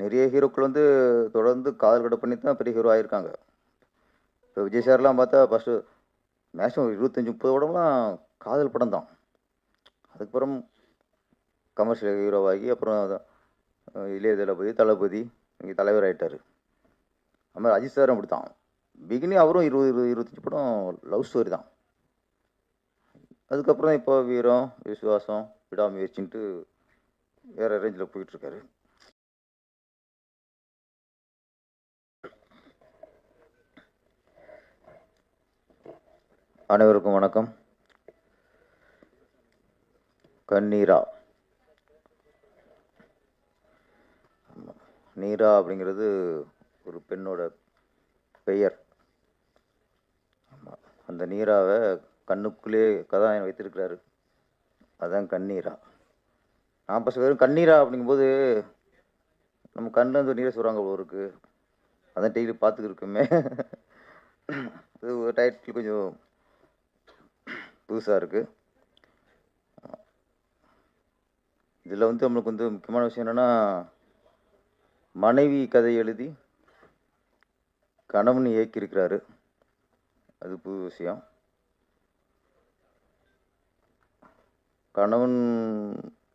நிறைய ஹீரோக்கள் வந்து தொடர்ந்து காதல் கடை பண்ணி தான் பெரிய ஹீரோ ஆகியிருக்காங்க இப்போ விஜய் சார்லாம் பார்த்தா ஃபஸ்ட்டு மேக்ஸிமம் இருபத்தஞ்சி முப்பது படம்லாம் காதல் படம் தான். அதுக்கப்புறம் கமர்ஷியல் ஹீரோவாகி அப்புறம் இளைய தளபதி தளபதி இங்கே தலைவர் ஆகிட்டார் அது மாதிரி அஜித் சாரும் அப்படி தான் பிகினி அவரும் இருபது இருபது இருபத்தஞ்சி படம் லவ் ஸ்டோரி தான். அதுக்கப்புறம் இப்போ வீரம் விசுவாசம் விடாமுயற்சின்ட்டு வேற ரேஞ்சில் போயிட்டுருக்காரு அனைவருக்கும் வணக்கம். கண்ணீரா. நீரா அப்படிங்கிறது ஒரு பெண்ணோட பெயர். அந்த நீராவை கண்ணுக்குள்ளே கதாநாயகன் வைத்திருக்கிறாரு. அதான் கண்ணீரா. நான் ஃபஸ்ட் வெறும் கண்ணீரா அப்படிங்கும்போது நம்ம கண்ணில் இருந்து நீரை சொல்கிறாங்க அவ்வளோ அதான் டெய்லி பார்த்துக்கிருக்குமே இது ஒரு டைட்டில் கொஞ்சம் புதுசாக இருக்குது இதில் வந்து நம்மளுக்கு வந்து முக்கியமான விஷயம் என்னென்னா மனைவி கதை எழுதி கணவன் இயக்கியிருக்கிறாரு. அது புது விஷயம். கணவன்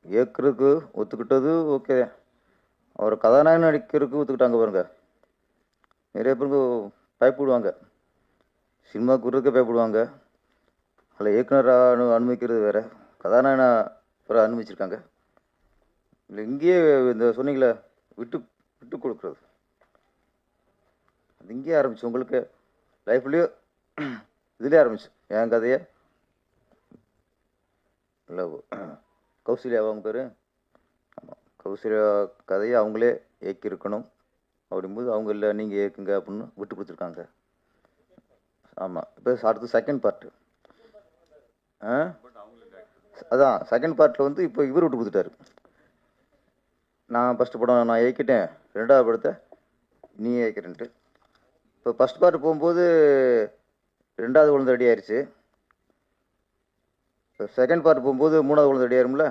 இயக்குறதுக்கு ஒத்துக்கிட்டது ஓகே. அவர் கதாநாயகன் நடிக்கிறதுக்கு ஒத்துக்கிட்டாங்க பாருங்க. நிறைய பேருக்கு பயப்படுவாங்க. சினிமாவுக்கு விடுறதுக்கே பயப்படுவாங்க. அதில் இயக்குனராக அனு அனுமதிக்கிறது வேற. கதாநாயகனா வேற அனுமதிச்சிருக்காங்க. இல்லை இங்கேயே இந்த சொன்னீங்களே விட்டு விட்டு கொடுக்குறது. அது இங்கேயே ஆரம்பிச்சு உங்களுக்கு லைஃப்லேயோ இதுலேயே ஆரம்பிச்சு என் கதையை. இல்லை கௌசல்யா அவங்க பேர். ஆமாம் கௌசல்யா கதையை அவங்களே இயக்கியிருக்கணும். அப்படிங்கும்போது அவங்க இல்லை நீங்கள் இயக்குங்க அப்படின்னு விட்டு கொடுத்துருக்காங்க. ஆமாம் இப்போ அடுத்து செகண்ட் பார்ட்டு அதான் செகண்ட் பார்ட்டில் வந்து இப்போ இவர் விட்டு கொடுத்துட்டாரு. நான் ஃபஸ்ட்டு படம் நான் இயக்கிட்டேன். ரெண்டாவது படத்தை நீ ஏக்கிறேன்ட்டு இப்போ ஃபஸ்ட் பார்ட் போகும்போது ரெண்டாவது குழந்தை ரெடி ஆயிடுச்சு இப்போ செகண்ட் பார்ட் போகும்போது மூணாவது குழந்தை ரெடி ஆயிரும்ல?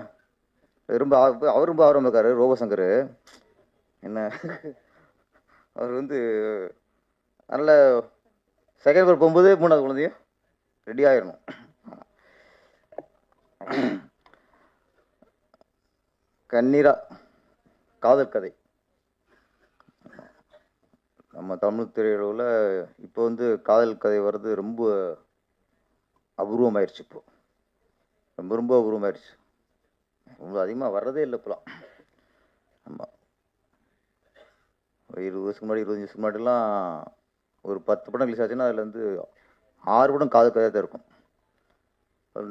ரொம்ப அவர் ரொம்ப ஆர்வம் இருக்காரு ரோபசங்கர். என்ன? அவர் வந்து நல்ல செகண்ட் பார்ட் போகும்போது மூணாவது குழந்தையும் ரெடி ஆயிடணும் கண்ணீரா காதல் கதை. நம்ம தமிழ் திரையுலகில் இப்போ வந்து காதல் கதை வர்றது ரொம்ப அபூர்வமாயிருச்சு இப்போ. ரொம்ப ரொம்ப அபூர்வமாயிருச்சு. ரொம்ப அதிகமாக வர்றதே இல்லை இப்போலாம். ஆமாம் ஒரு இருபது வருஷத்துக்கு முன்னாடி இருபத்தஞ்சி வருஷத்துக்கு முன்னாடிலாம் ஒரு பத்து படம் ரிலீஸ் ஆச்சுன்னா அதில் வந்து ஆறு படம் காதல் கதையாக தான் இருக்கும்.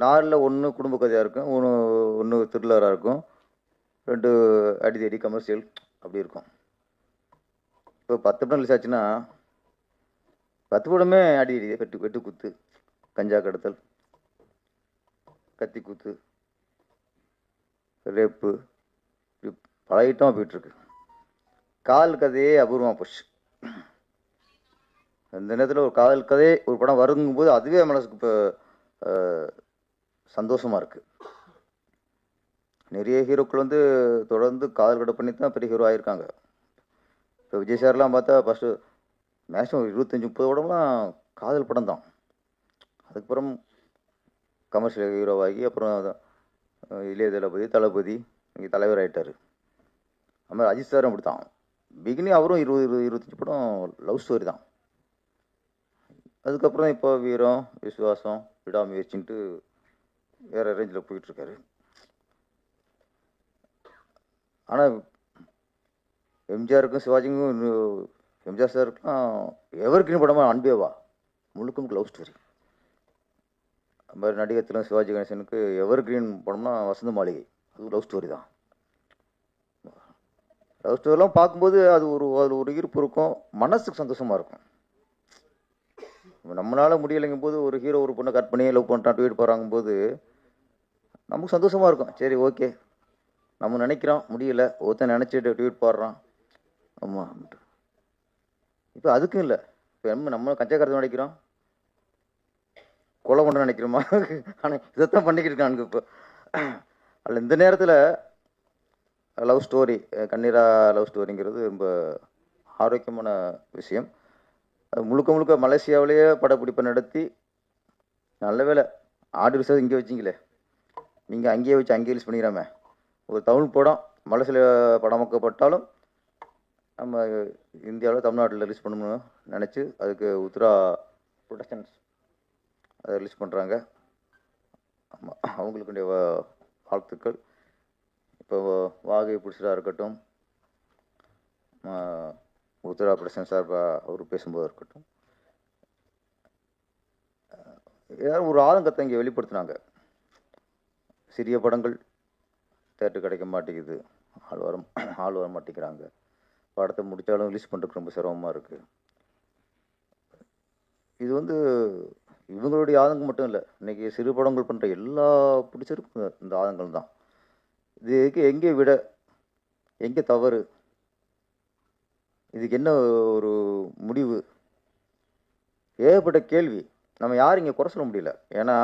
நாலில் ஒன்று குடும்ப கதையாக இருக்கும் ஒன்று ஒன்று த்ரில்லராக இருக்கும். ரெண்டு அடி கமர்ஷியல் அப்படி இருக்கும். இப்போ பத்து படம் ரிலீஸ் ஆச்சுன்னா பத்து படமே அடி அடி வெட்டு வெட்டு குத்து கஞ்சா கடத்தல் கத்தி குத்து ரேப்பு இப்படி பல ஐட்டமாக போயிட்டுருக்கு. காதல் கதையே அபூர்வமாக போச்சு. அந்த நேரத்தில் ஒரு காதல் கதை ஒரு படம் வருங்கும்போது அதுவே மனசுக்கு இப்போ சந்தோஷமாக இருக்குது நிறைய ஹீரோக்கள் வந்து தொடர்ந்து காதல் கடை பண்ணி தான் பெரிய ஹீரோ ஆயிருக்காங்க. இப்போ விஜய் சார்லாம் பார்த்தா ஃபஸ்ட்டு மேக்ஸிமம் இருபத்தஞ்சி முப்பது படம்லாம் காதல் படம் தான். அதுக்கப்புறம் கமர்ஷியல் ஹீரோவாகி அப்புறம் இளைய தளபதி தளபதி இங்கே தலைவர் ஆகிட்டார் அதுமாதிரி அஜித் சாரும் அப்படி தான் பிகினி அவரும் இருபது இருபது இருபத்தஞ்சி படம் லவ் ஸ்டோரி தான். அதுக்கப்புறம் இப்போ வீரம் விசுவாசம் விடாமுயற்சின்ட்டு வேறு ரேஞ்சில் போயிட்டுருக்காரு. ஆனால் எம்ஜிஆருக்கும் சிவாஜிக்கும் எம்ஜிஆர் சாருக்கும் எவர் படமாக அன்பேவா? முழுக்கும் லவ் ஸ்டோரி அது மாதிரி நடிகத்திலும் சிவாஜி கணேசனுக்கு எவர் கிரீன் படம்னா வசந்த மாளிகை. அது லவ் ஸ்டோரி தான். லவ் ஸ்டோரிலாம் பார்க்கும்போது அது ஒரு அதில் ஒரு ஈர்ப்பு இருக்கும். மனசுக்கு சந்தோஷமாக இருக்கும். நம்மளால் முடியலைங்கும் போது ஒரு ஹீரோ ஒரு பொண்ணை கட் பண்ணி லவ் பண்ணிட்டான் ட்வீட் போகிறாங்கும் போது நமக்கு சந்தோஷமாக இருக்கும். சரி ஓகே. நம்ம நினைக்கிறோம் முடியல. ஒருத்தன் நினச்சிட்டு ட்வீட் போடுறான். ஆமாம் இப்போ அதுக்கும் இல்லை. இப்போ நம்ம நம்ம கஞ்சக்காரத்தை நினைக்கிறோம். கொலை கொண்டு நினைக்கிறோமா? ஆனால் இதைத்தான் பண்ணிக்கிட்டு இருக்கானுங்க இப்போ. அதில் இந்த நேரத்தில் லவ் ஸ்டோரி கண்ணீரா லவ் ஸ்டோரிங்கிறது ரொம்ப ஆரோக்கியமான விஷயம். அது முழுக்க முழுக்க மலேசியாவிலேயே படப்பிடிப்பை நடத்தி நல்ல வேலை ஆடு விஷயம் இங்கே வச்சிங்களே. நீங்கள் அங்கேயே வச்சு அங்கேயே ரிலீஸ் பண்ணிக்கிறாமே. ஒரு தமிழ் படம் மலேசியாவில் படமாக்கப்பட்டாலும் நம்ம இந்தியாவில் தமிழ்நாட்டில் ரிலீஸ் பண்ணணும்னு நினச்சி அதுக்கு உத்ரா ப்ரொடக்ஷன்ஸ் அதை ரிலீஸ் பண்ணுறாங்க ஆமாம் அவங்களுக்குடைய வாழ்த்துக்கள். இப்போ வாகை பிடிச்சதாக இருக்கட்டும் உத்ரா ப்ரொடக்ஷன் சார் அவர் பேசும்போது இருக்கட்டும். ஏதாவது ஒரு ஆதங்கத்தை இங்கே வெளிப்படுத்தினாங்க. சிறிய படங்கள் தேட்டர் கிடைக்க மாட்டேங்குது. ஆள் வர ஆள் வர மாட்டேங்கிறாங்க. படத்தை முடித்தாலும் ரிலீஸ் பண்ணுறதுக்கு ரொம்ப சிரமமாக இருக்குது இது வந்து இவங்களுடைய ஆதங்கம் மட்டும் இல்லை. இன்றைக்கி சிறு படங்கள் பண்ணுற எல்லா பிடிச்சிருக்கும் இந்த ஆதங்கள் தான். இதுக்கு எங்கே விட எங்கே தவறு இதுக்கு என்ன ஒரு முடிவு? ஏகப்பட்ட கேள்வி. நம்ம யாரும் இங்கே குறை சொல்ல முடியல. ஏன்னா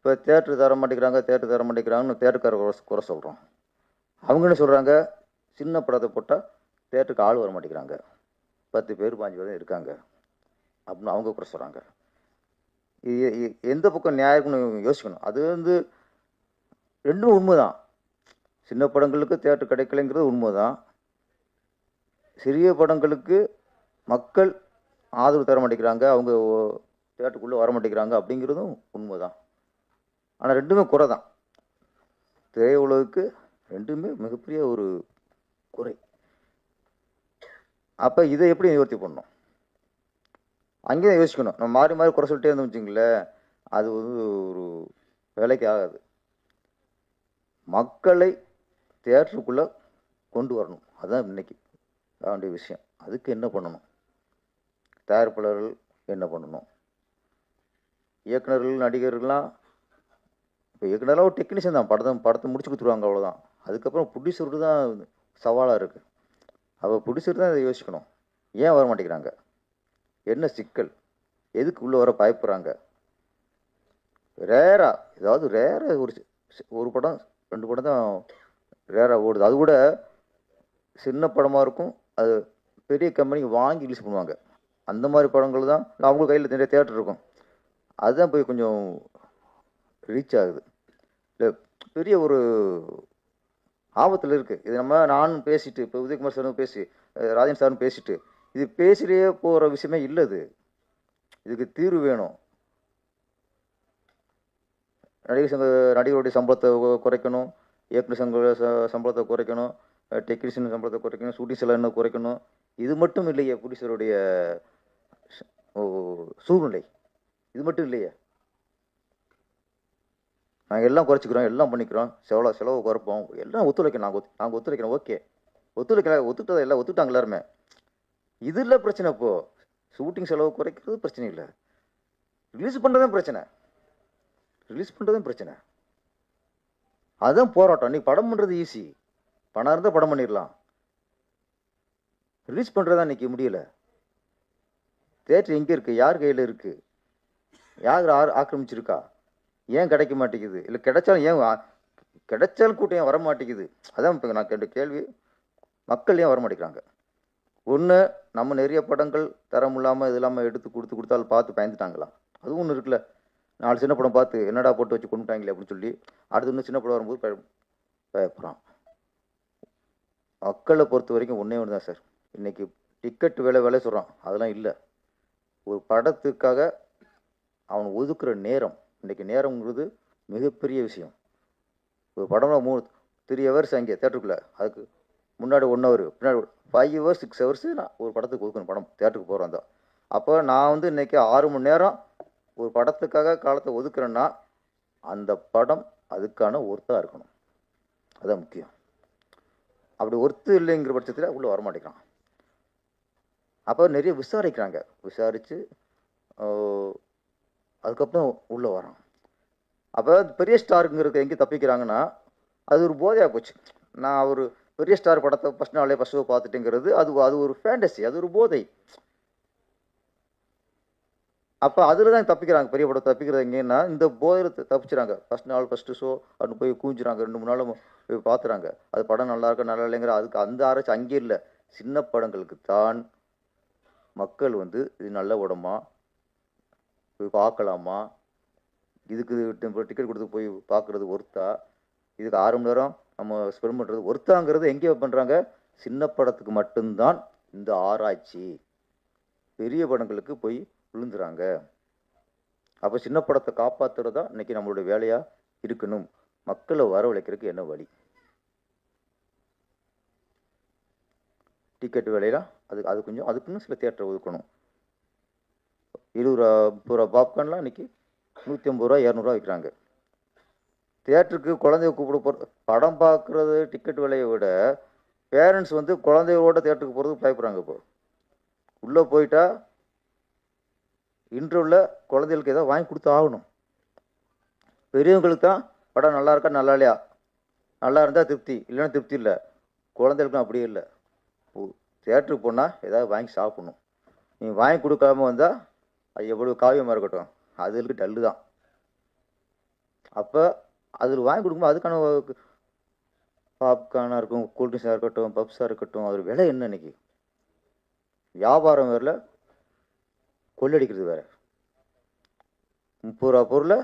இப்போ தேட்டர் தர மாட்டேங்கிறாங்க தேட்டர் தர மாட்டேங்கிறாங்கன்னு தேட்டருக்கார குறை குறை சொல்கிறோம் அவங்க என்ன சொல்கிறாங்க சின்ன படத்தை போட்டால் தேட்டருக்கு ஆள் வர மாட்டேங்கிறாங்க. பத்து பேர் பாஞ்சு பேர் இருக்காங்க. அப்படின்னு அவங்க குறை சொல்கிறாங்க இது எந்த பக்கம் நியாயம்னு யோசிக்கணும். அது வந்து ரெண்டும் உண்மை தான் சின்ன படங்களுக்கு தேட்டர் கிடைக்கலைங்கிறது உண்மை தான் சிறிய படங்களுக்கு மக்கள் ஆதரவு தர மாட்டேங்கிறாங்க. அவங்க தேட்டருக்குள்ளே வர மாட்டேங்கிறாங்க அப்படிங்கிறதும் உண்மை தான் ஆனால் ரெண்டுமே குறை தான் திரையுலகுக்கு ரெண்டுமே மிகப்பெரிய ஒரு குறை. அப்போ இதை எப்படி நிவர்த்தி பண்ணணும்? அங்கேயும் யோசிக்கணும். நம்ம மாறி மாறி குறை சொல்லிட்டே இருந்தோம் வச்சுங்களேன் அது வந்து ஒரு வேலைக்கு ஆகாது. மக்களை தேட்டருக்குள்ளே கொண்டு வரணும். அதுதான் இன்னைக்கு வேண்டிய விஷயம். அதுக்கு என்ன பண்ணணும்? தயாரிப்பாளர்கள் என்ன பண்ணணும்? இயக்குனர்கள் நடிகர்கள்லாம் இப்போ இயக்குனர்லாம் ஒரு டெக்னீஷியன் தான். படத்தை படத்தை முடிச்சு கொடுத்துருவாங்க அவ்வளோதான் அதுக்கப்புறம் ப்ரொடியூசருக்கு தான் சவாலாக இருக்குது அப்போ ப்ரொடியூசர் தான் இதை யோசிக்கணும். ஏன் வர மாட்டேங்கிறாங்க? என்ன சிக்கல்? எதுக்கு உள்ளே வர பயப்படுறாங்க? ரேராக ஏதாவது ரேராக ஒரு ஒரு படம் ரெண்டு படம் தான் ரேராக ஓடுது. அது கூட சின்ன படமாக இருக்கும். அது பெரிய கம்பெனிக்கு வாங்கி ரிலீஸ் பண்ணுவாங்க. அந்த மாதிரி படங்கள் தான் அவங்க கையில் நிறைய தேட்டர் இருக்கும். அதுதான் போய் கொஞ்சம் ரீச் ஆகுது. பெரிய ஒரு ஆபத்தில் இருக்குது இது நம்ம நானும் பேசிட்டு இப்போ உதயகுமார் சாரும் பேசி ராஜன் சாரும் பேசிட்டு இது பேசிட்டே போகிற விஷயமே இல்லை இது இதுக்கு தீர்வு வேணும். நடிகர் சங்க நடிகருடைய சம்பளத்தை குறைக்கணும். இயக்குநர் சங்க ச- சம்பளத்தை குறைக்கணும். டெக்னீஷியன் சம்பளத்தை குறைக்கணும். ஷூட்டிங் செலவு குறைக்கணும். இது மட்டும் இல்லையே புடிசருடைய சூழ்நிலை. இது மட்டும் இல்லையே. நாங்கள் எல்லாம் குறைச்சிக்கிறோம் எல்லாம் பண்ணிக்கிறோம். செவ்வளோ செலவு குறைப்போம். எல்லாம் ஒத்துழைக்கணும். நாங்கள் ஒத்து நாங்கள் ஒத்துழைக்கிறோம் ஓகே. ஒத்துழைக்கல ஒத்துட்டதை எல்லாம் ஒத்துட்டாங்க எல்லாருமே. இது இல்லை பிரச்சனை இப்போ. ஷூட்டிங் செலவு குறைக்கிறது பிரச்சனை இல்லை. ரிலீஸ் பண்ணுறதும் பிரச்சனை. ரிலீஸ் பண்ணுறதும் பிரச்சனை. அதுதான் போராட்டம். நீ படம் பண்ணுறது ஈஸி பணம் இருந்தால் படம் பண்ணிடலாம் ரிலீஸ் பண்ணுறதா இன்னைக்கு முடியல. தேட்டர் எங்கே இருக்குது யார் கையில் இருக்குது யார் ஆ ஆக்கிரமிச்சிருக்கா? ஏன் கிடைக்க மாட்டேங்குது? இல்லை கிடைச்சாலும் ஏன் கிடைச்சாலும் கூட்டம் ஏன் வர மாட்டேங்குது அதான் இப்போ நான் கேட்ட கேள்வி. மக்கள் ஏன் வர மாட்டேங்கிறாங்க ஒன்று நம்ம நிறைய படங்கள் தரம் இல்லாமல் இது இல்லாமல் எடுத்து கொடுத்து கொடுத்தாலும் பார்த்து பயந்துட்டாங்களா? அதுவும் ஒன்று இருக்குல்ல. நாலு சின்ன படம் பார்த்து என்னடா போட்டு வச்சு கொண்டுட்டாங்களே அப்படின்னு சொல்லி அடுத்து இன்னும் சின்ன படம் வரும்போது பயப்படுறான். மக்களை பொறுத்த வரைக்கும் ஒன்றே ஒன்று தான் சார். இன்றைக்கி டிக்கெட் விலை விலை சொல்கிறான் அதெல்லாம் இல்லை. ஒரு படத்துக்காக அவன் ஒதுக்குற நேரம் இன்றைக்கி நேரங்கிறது மிகப்பெரிய விஷயம். ஒரு படம்னா மூணு த்ரீ ஹவர்ஸ் அங்கே தேட்டருக்குள்ளே அதுக்கு முன்னாடி ஒன் ஹவர் பின்னாடி ஃபைவ் ஹவர்ஸ் சிக்ஸ் ஹவர்ஸ் நான் ஒரு படத்துக்கு ஒதுக்கணும் படம் தேட்டருக்கு போகிறோம் தான் அப்போ நான் வந்து இன்றைக்கி ஆறு மணி நேரம் ஒரு படத்துக்காக காலத்தை ஒதுக்குறேன்னா அந்த படம் அதுக்கான ஒர்த்தாக இருக்கணும். அதுதான் முக்கியம். அப்படி ஒர்த்து இல்லைங்கிற பட்சத்தில் உள்ளே வரமாட்டேங்கிறான். அப்போ நிறைய விசாரிக்கிறாங்க. விசாரித்து அதுக்கப்புறம் உள்ளே வரான். அப்போ பெரிய ஸ்டாருங்கிறது எங்கே தப்பிக்கிறாங்கன்னா அது ஒரு போதையாக போச்சு. நான் ஒரு பெரிய ஸ்டார் படத்தை ஃபஸ்ட் நாளே ஃபஸ்ட் ஷோ பார்த்துட்டேங்கிறது அது அது ஒரு ஃபேண்டசி அது ஒரு போதை. அப்போ அதில் தான் தப்பிக்கிறாங்க பெரிய படம் தப்பிக்கிறது எங்கேன்னா இந்த போதையில் தப்பிச்சுறாங்க. ஃபர்ஸ்ட் நாள் ஃபஸ்ட்டு ஷோ அப்படின்னு போய் கூஞ்சுறாங்க. ரெண்டு மூணு நாள் போய் பார்த்துறாங்க. அது படம் நல்லா இருக்கா நல்லா இல்லைங்கிற அதுக்கு அந்த ஆராய்ச்சி அங்கே இல்லை. சின்ன படங்களுக்கு தான் மக்கள் வந்து இது நல்ல படமா போய் பார்க்கலாமா? இதுக்கு டிக்கெட் கொடுத்து போய் பார்க்குறது ஒருத்தா? இதுக்கு ஆறு மணி நேரம் நம்ம ஸ்பெண்ட் பண்ணுறது ஒருத்தாங்கிறது எங்கே பண்ணுறாங்க சின்ன படத்துக்கு மட்டும்தான் இந்த ஆராய்ச்சி. பெரிய படங்களுக்கு போய் விழுந்துறாங்க. அப்போ சின்ன படத்தை காப்பாற்றுறது தான் இன்னைக்கு நம்மளுடைய வேலையாக இருக்கணும். மக்களை வரவழைக்கிறதுக்கு என்ன வழி? டிக்கெட் விலையெல்லாம் அது அது கொஞ்சம் அதுக்குன்னு சில தேட்டரை ஒதுக்கணும். இருபது ரூபா முப்பது ரூபா பாப்கார்ன்லாம் இன்றைக்கி நூற்றி ஐம்பது ரூபா இரநூறுவா விற்கிறாங்க தேட்டருக்கு குழந்தைய கூப்பிட போகிற படம் பார்க்குறது டிக்கெட் விலையை விட பேரண்ட்ஸ் வந்து குழந்தையோட தேட்டருக்கு போகிறதுக்கு பயப்படுறாங்க இப்போ. உள்ளே போயிட்டா இன்டர்வியூவில் குழந்தைகளுக்கு ஏதாவது வாங்கி கொடுத்து ஆகணும். பெரியவங்களுக்கு தான் படம் நல்லா இருக்கா நல்லா இல்லையா? நல்லா இருந்தால் திருப்தி இல்லைன்னா திருப்தி இல்லை. குழந்தைகளுக்கும் அப்படியே இல்லை. தேட்டருக்கு போனால் ஏதாவது வாங்கி சாப்பிடணும். நீ வாங்கி கொடுக்காம வந்தால் அது எவ்வளோ காவியமாக இருக்கட்டும் அதுகளுக்கு டல்லு தான். அப்போ அதில் வாங்கி கொடுக்கும்போது அதுக்கான பாப்கார்னாக இருக்கும் கூல்ட்ரிங்க்ஸாக இருக்கட்டும் பப்ஸாக இருக்கட்டும் அதோட விலை என்ன இன்னைக்கு? வியாபாரம் வேறில் கொள்ளடிக்கிறது வேற. முப்பது ரூபா பொருளை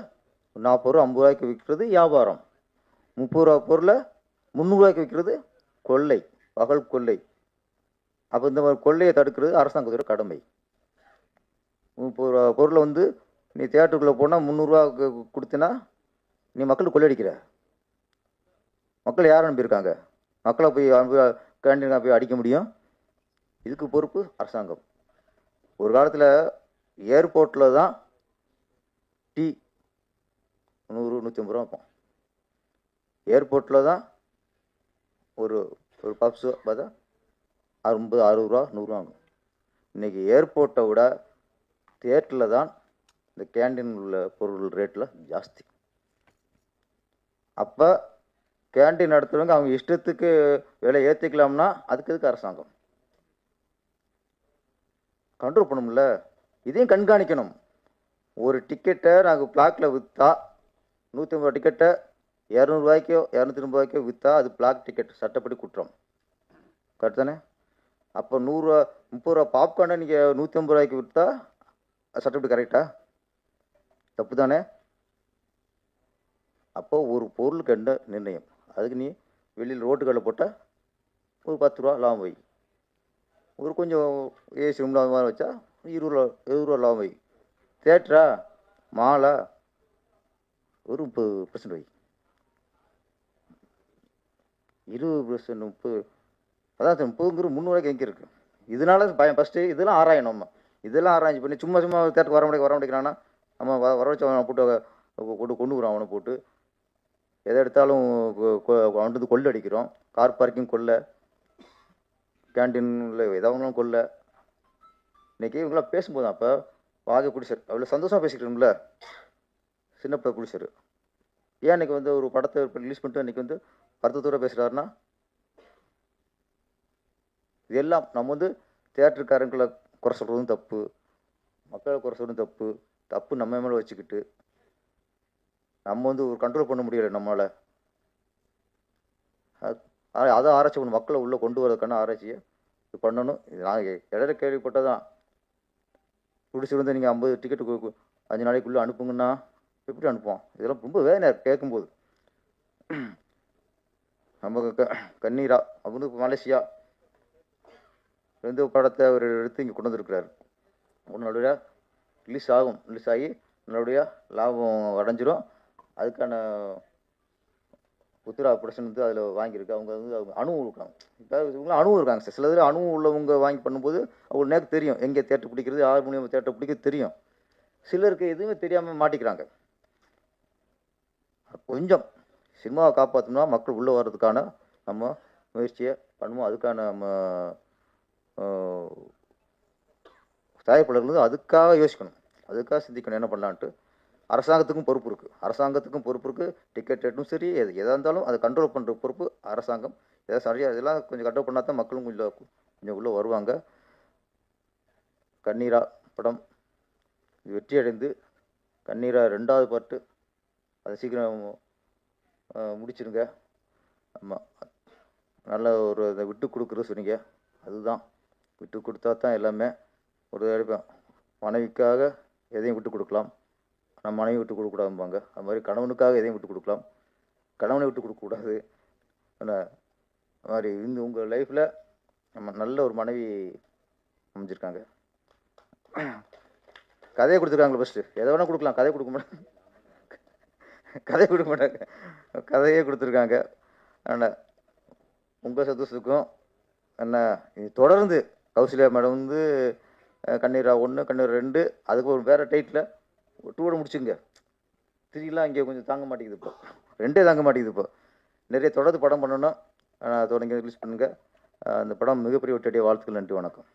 நாற்பது ரூபா ஐம்பது ரூபாய்க்கு விற்கிறது வியாபாரம். முப்பது ரூபா பொருளை முந்நூறுரூவாய்க்கு விற்கிறது கொள்ளை பகல் கொள்ளை. அப்போ இந்த மாதிரி கொள்ளையை தடுக்கிறது அரசாங்கத்தோட கடமை. முப்பது பொருளை வந்து நீ தேட்டருக்குள்ளே போனால் முந்நூறுரூவா கொடுத்தினா நீ மக்களுக்கு கொள்ளையடிக்கிற. மக்கள் யார் அனுப்பியிருக்காங்க? மக்களை போய் அனுப்பி கேண்டீனாக போய் அடிக்க முடியும்? இதுக்கு பொறுப்பு அரசாங்கம். ஒரு காலத்தில் ஏர்போர்ட்டில் தான் டீ நூறு நூற்றி ஐம்பது ரூபா வைப்போம் ஏர்போர்ட்டில் தான் ஒரு ஒரு பப்ஸு பார்த்தா ஐம்பது அறுபது ரூபா நூறுரூவா ஆகும் இன்றைக்கி ஏர்போர்ட்டை விட தேட்டரில் தான் இந்த கேண்டீன் உள்ள பொருள் ரேட்டில் ஜாஸ்தி. அப்போ கேண்டீன் நடத்துறவங்க அவங்க இஷ்டத்துக்கு விலை ஏற்றிக்கலாம்னா அதுக்கு எதுக்கு அரசாங்கம்? கண்ட்ரோல் பண்ணும்ல இதையும் கண்காணிக்கணும். ஒரு டிக்கெட்டை நாங்கள் பிளாக்கில் விற்றா நூற்றி ஐம்பது டிக்கெட்டை இரநூறுவாய்க்கோ இரநூத்தி ஐம்பது ரூபாய்க்கோ விற்றா அது பிளாக் டிக்கெட் சட்டப்படி குற்றம். கரெக்ட் தானே? அப்போ நூறுரூவா முப்பது ரூபா பாப்கார்னை நீங்கள் நூற்றி ஐம்பது ரூபாய்க்கு விற்றா சர்டிஃபிகேட் கரெக்டா தப்பு தானே அப்போ ஒரு பொருளுக்கு என்ன நிர்ணயம். அதுக்கு நீ வெளியில் ரோட்டுகளில் போட்டால் ஒரு பத்து ரூபா லாபம் வை. ஒரு கொஞ்சம் ஏசி ரூமில் அது மாதிரி வச்சா இருபது ரூபா இருபது ரூபா லாபம் வை. தேட்டரா? மாலா? ஒரு முப்பது பர்சன்ட் வை. இருபது பர்சன்ட் முப்பது அதான் முப்பதுங்கிற முந்நூறுவாய்க்கு எங்கே இருக்குது இதனால பயம் ஃபஸ்ட்டு இதெல்லாம் ஆராயணும் நம்ம. இதெல்லாம் அரேஞ்ச் பண்ணி சும்மா சும்மா தேட்டருக்கு வர முடியாது வர முடிக்கிறான்னா நம்ம வர வச்சு அவனை போட்டு கொண்டு கொண்டு வரோம் அவனை போட்டு. எதை எடுத்தாலும் கொ- அவன் வந்து கொள்ளை அடிக்கிறோம். கார் பார்க்கிங் கொள்ளை. கேன்டீனில் எதாவது கொள்ளை. இன்றைக்கி இவங்களாம் பேசும்போது அப்போ வாகை குடிசர் அவ்வளோ சந்தோஷமாக பேசிக்கிறோம்ல சின்ன பிள்ளை குடிசர் ஏன் இன்றைக்கி வந்து ஒரு படத்தை ரிலீஸ் பண்ணிட்டு இன்றைக்கி வந்து வருத்தத்தோட பேசுகிறாருன்னா இது எல்லாம் நம்ம வந்து தேட்டருக்காரங்களை குறை சொல்கிறதும் தப்பு. மக்களை குறை சொல்கிறதும் தப்பு. தப்பு நம்ம மேலே வச்சுக்கிட்டு நம்ம வந்து ஒரு கண்ட்ரோல் பண்ண முடியலை நம்மளால் அதை ஆராய்ச்சி பண்ணணும் மக்களை உள்ளே கொண்டு வரதுக்கான ஆராய்ச்சியை இது பண்ணணும். இது நான் இடையில கேள்விப்பட்டதான் பிடிச்சிருந்து நீங்கள் ஐம்பது டிக்கெட்டு அஞ்சு நாளைக்குள்ளே அனுப்புங்கன்னா எப்படி அனுப்புவோம் இதெல்லாம் ரொம்ப வேதனை கேட்கும்போது. நம்ம க கண்ணீரா அவங்க மலேசியா ரெண்டு படத்தை அவர் எடுத்து இங்கே கொண்டு வந்திருக்கிறாரு. உன்னுடைய ரிலீஸ் ஆகும். ரிலீஸ் ஆகி நல்லபடியாக லாபம் அடைஞ்சிரும். அதுக்கான உத்தரா ப்ரொடக்ஷன் வந்து அதில் வாங்கியிருக்கு. அவங்க வந்து அவங்க அணுவும் இருக்கலாம் இப்போ இவங்களாம் அணுவும் இருக்காங்க சார். சில இதில் அணுவும் உள்ளவங்க வாங்கி பண்ணும்போது அவங்களுக்கு நேரம் தெரியும். எங்கே தேட்டர் பிடிக்கிறது ஆறு மணி தேட்டர் பிடிக்க தெரியும். சிலருக்கு எதுவுமே தெரியாமல் மாட்டிக்கிறாங்க. கொஞ்சம் சினிமாவை காப்பாற்றணும்னா மக்கள் உள்ளே வர்றதுக்கான நம்ம முயற்சியை பண்ணுவோம். அதுக்கான நம்ம தயாரிப்பாளர்கள் அதுக்காக யோசிக்கணும். அதுக்காக சிந்திக்கணும் என்ன பண்ணலான்ட்டு. அரசாங்கத்துக்கும் பொறுப்பு இருக்குது அரசாங்கத்துக்கும் பொறுப்பு இருக்குது டிக்கெட் ரேட்டும் சரி. எது எதாக இருந்தாலும் அதை கண்ட்ரோல் பண்ணுற பொறுப்பு அரசாங்கம். எதாவது சரியாக இதெல்லாம் கொஞ்சம் கண்ட்ரோல் பண்ணால் தான் மக்களும் கொஞ்சம் கொஞ்சம் உள்ளே வருவாங்க. கண்ணீரா படம். வெற்றியடைந்து வெற்றி அடைந்து கண்ணீரா ரெண்டாவது பாட்டு அதை சீக்கிரம் முடிச்சிருங்க. ஆமாம் நல்ல ஒரு இதை விட்டு கொடுக்குறது சொன்னீங்க. அதுதான். விட்டு கொடுத்தா தான் எல்லாமே ஒரு தடவை மனைவிக்காக எதையும் விட்டு கொடுக்கலாம். ஆனால் மனைவி விட்டு கொடுக்கக்கூடாதும்பாங்க. அது மாதிரி கணவனுக்காக எதையும் விட்டு கொடுக்கலாம். கணவனை விட்டு கொடுக்கக்கூடாது. ஆனால் அது மாதிரி இந்த உங்கள் லைஃப்பில் நம்ம நல்ல ஒரு மனைவி அமைஞ்சிருக்காங்க. கதையை கொடுத்துருக்காங்களே ஃபஸ்ட்டு எதை வேணால் கொடுக்கலாம். கதையை கொடுக்க மாட்டாங்க. கதையை கொடுக்க மாட்டாங்க. கதையே கொடுத்துருக்காங்க. ஆனால் உங்கள் சந்தோஷத்துக்கும் என்ன இது தொடர்ந்து கௌசல்யா மேடம் வந்து கண்ணீரா ஒன்று கண்ணீர் ரெண்டு. அதுக்கு ஒரு வேறு டைட்டில் டூவோட முடிச்சுங்க. த்ரீலாம் இங்கே கொஞ்சம் தாங்க மாட்டேங்குது இப்போ. ரெண்டே தாங்க மாட்டேங்குது இப்போ. நிறைய தொடர்ந்து படம் பண்ணணும். தொடங்கி ரிலீஸ் பண்ணுங்கள் அந்த படம் மிகப்பெரிய ஒட்டடிய வாழ்த்துக்கள் நன்றி வணக்கம்.